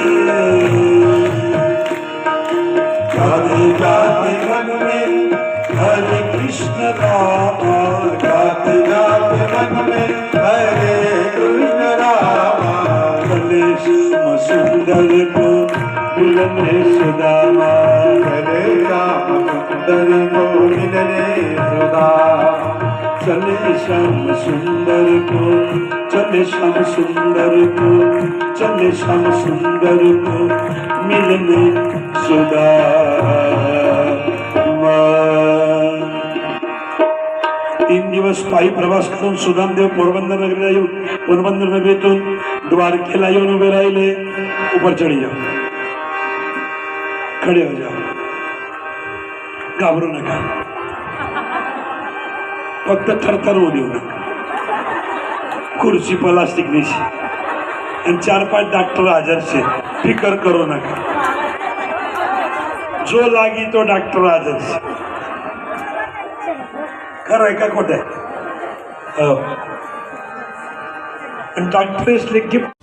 जाते मन में जाते जाते मन में हरे कृष्ण रामा जाते जाते मन में हरे कृष्ण रामा भले श्याम सुंदर को मिलने सुदामा हरे राम सुंदर को मिलने सुदामा चले श्याम सुंदर को चले श्याम सुंदर को चले श्याम सुंदर को मिलने सुदा तीन दिवस पायी प्रवास करून सुदामदेव पोरबंदर नगरीला येऊन पोरबंदर नगरीतून द्वारकेला येऊन उभे राहिले. ऊपर चढी जाओ खडे हो जाओ घाबरू नका. फक्त थरथर होऊ देऊ नका. खुर्ची प्लास्टिक नेशी आणि चार पाच डॉक्टर हजरचे फिकर करू नका. जो लागी तो डॉक्टर हजर खरं आहे का खोट आहे? हो. आणि डॉक्टर गिफ्ट